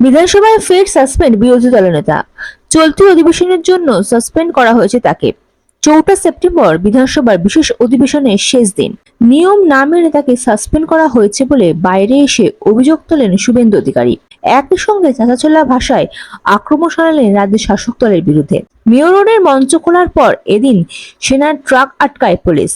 বিধানসভায় ফের সাসপেন্ড বিরোধী দলনেতা চলতি অধিবেশনের জন্য সাসপেন্ড করা হয়েছে তাকে। চৌঠা সেপ্টেম্বর বিধানসভার বিশেষ অধিবেশনের শেষ দিন। নিয়ম না মেনে তাকে সাসপেন্ড করা হয়েছে বলে বাইরে এসে অভিযোগ তোলেন শুভেন্দু অধিকারী। একই সঙ্গে চাঁচাচোলা ভাষায় আক্রমণ শানালেন রাজ্যের শাসক দলের বিরুদ্ধে। মেয়র রোডের মঞ্চ খোলার পর এদিন সেনার ট্রাক আটকায় পুলিশ।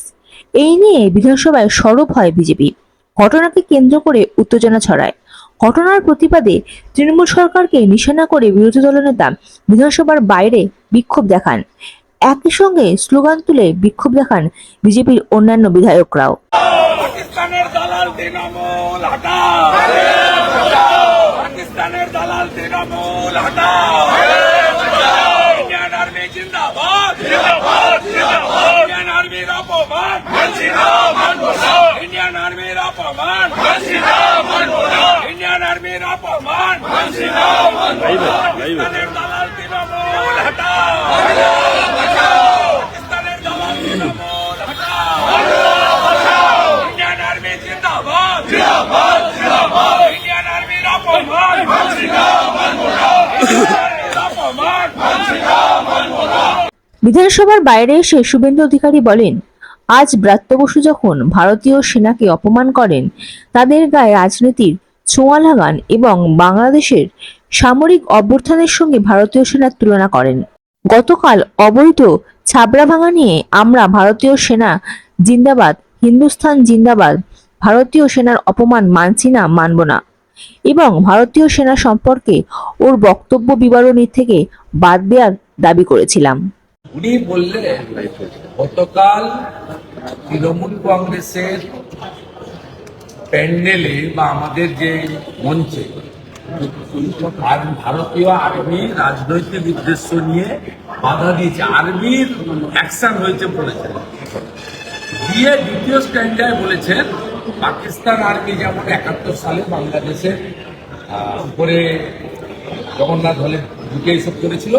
এই নিয়ে বিধানসভায় সরব হয় বিজেপি। ঘটনাকে কেন্দ্র করে উত্তেজনা ছড়ায়। ঘটনার প্রতিবাদে তৃণমূল সরকারকে নিশানা করে বিরোধী দলনেতা বিধানসভার বাইরে বিক্ষোভ দেখান। একই সঙ্গে স্লোগান তুলে বিক্ষোভ দেখান বিজেপির অন্যান্য বিধায়করাও। ইন্ডিয়ান অপমান পাকিস্তানের দালাল তৃণমূল হটাও। পাকিস্তানের দালাল তৃণমূল হটাও। ইন্ডিয়ান আর্মি জিন্দাবাদ। জিন্দাবাদ জিন্দাবাদ। ইন্ডিয়ান আর্মির অপমান অপমান বিধানসভার বাইরে এসে শুভেন্দু অধিকারী বলেন আজ ব্রাত্য বসু যখন ভারতীয় সেনাকে অপমান করেন তাদের গায়ে রাজনীতির ছোঁয়া লাগান এবং বাংলাদেশের সামরিক অভ্যর্থনের সঙ্গে ভারতীয় সেনার তুলনা করেন। গতকাল অবৈধ ছাবড়া ভাঙা নিয়ে আমরা ভারতীয় সেনা জিন্দাবাদ হিন্দুস্থান জিন্দাবাদ, ভারতীয় সেনার অপমান মানছি না, মানব না এবং ভারতীয় সেনা সম্পর্কে ওর বক্তব্য বিবরণী থেকে বাদ দেওয়ার দাবি করেছিলাম। উনি বললেন, গতকাল তৃণমূল কংগ্রেসের প্যান্ডেলে বা আমাদের যে মঞ্চে আর ভারতীয় আর্মি রাজনৈতিক উদ্দেশ্য নিয়ে বাধা দিয়েছে। আর্মির অ্যাকশন হয়েছে বলেছেন। দিয়ে দ্বিতীয় স্ট্যান্ডায় বলেছেন পাকিস্তান আর্মি যেমন একাত্তর সালে বাংলাদেশের উপরে জগন্নাথ হলে ঢুকে এইসব করেছিল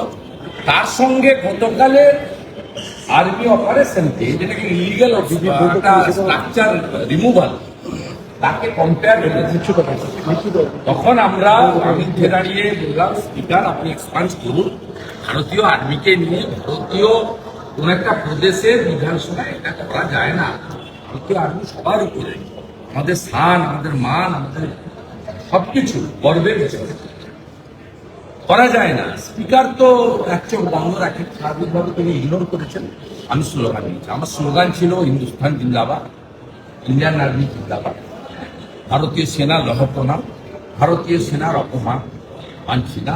তার সঙ্গে গতকালের আর্মি অপারেশনকে যেটাকে ইলিগাল স্ট্রাকচার রিমুভাল তাকে কম্পেয়ার তখন আমরা বিরুদ্ধে দাঁড়িয়ে বললাম স্পিকার আপনি এক্সপান্স করুন। ভারতীয় আর্মিকে নিয়ে ভারতীয় কোন একটা প্রদেশের বিধানসভায় এটা করা যায় না। ভারতীয় আর্মি সবার উপরে। আমাদের স্থান আমাদের মান আমাদের সবকিছু গর্বের বিষয়। করা যায় না। স্পিকার তো এক চোখ বন্ধ রাখেন স্বাভাবিকভাবে তিনি ইগনোর করেছেন। আমি স্লোগান দিয়েছি। আমার স্লোগান ছিল হিন্দুস্তান জিন্দাবাদ ইন্ডিয়ান আর্মি জিন্দাবাদ। ভারতীয় সেনা লহপনাম ভারতীয় সেনার অপমান, মানছি না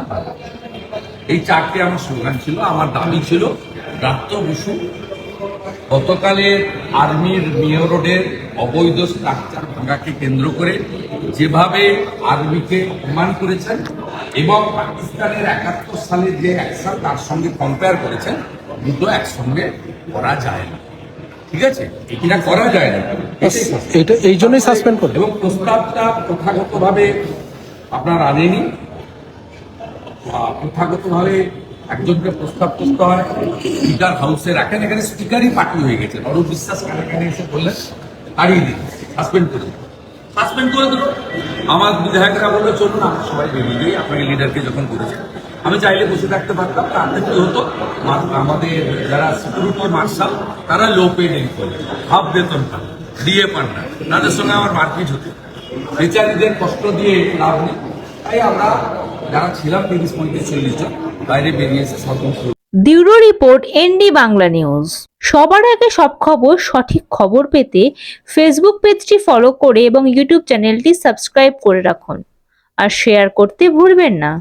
এই চারটে আমার স্লোগান ছিল, আমার দাবি ছিল প্রাপ্ত বসু, গতকালের আর্মির মেয়র রোডের অবৈধ স্ট্রাকচার ভাঙাকে কেন্দ্র করে যেভাবে আর্মিকে অপমান করেছেন এবং পাকিস্তানের একাত্তর সালের যে অ্যাকশন তার সঙ্গে কম্পেয়ার করেছেন, দুটো একসঙ্গে করা যায় না। ঠিক আছে? এটা করা যায় না। এটা এই জন্যই সাসপেন্ড করে এবং প্রস্তাবটা প্রথাগতভাবে আপনার আনেনি। প্রথাগতভাবে একজনকে প্রস্তাব করতে হয়। স্পিকার হাউসে রাখেন। এখানে স্পিকারই পার্টি হয়ে গেছে। অরূপ বিশ্বাস কানে কানে এসে বললেন? দিন। সাসপেন্ড করে সাসপেন্ড করে দিল আমার বিধায়করা বলল চলুন আমরা সবাই বেরিয়ে যাই আপনাকে লিডারকে যখন করেছে আমি চাইলে বসে থাকতে পারতাম, তাতে কি হতো? আমাদের যারা সিকিউরিটি মার্শাল, তারা লো পেড এমপ্লয়ি হাফ বেতন পান ডিএ পান না। তাদের সঙ্গে আমার মারপিট হতো। বেচারিদের কষ্ট দিয়ে লাভ নেই। তাই আমরা যারা ছিলাম তিরিশ পঁয়ত্রিশ চল্লিশ জন, বাইরে বেরিয়ে এসে bureau report, ND Bangla news. সবার আগে সব খবর, সঠিক খবর পেতে ফেসবুক পেজটি ফলো করে এবং ইউটিউব চ্যানেলটি সাবস্ক্রাইব করে রাখুন। আর শেয়ার করতে ভুলবেন না।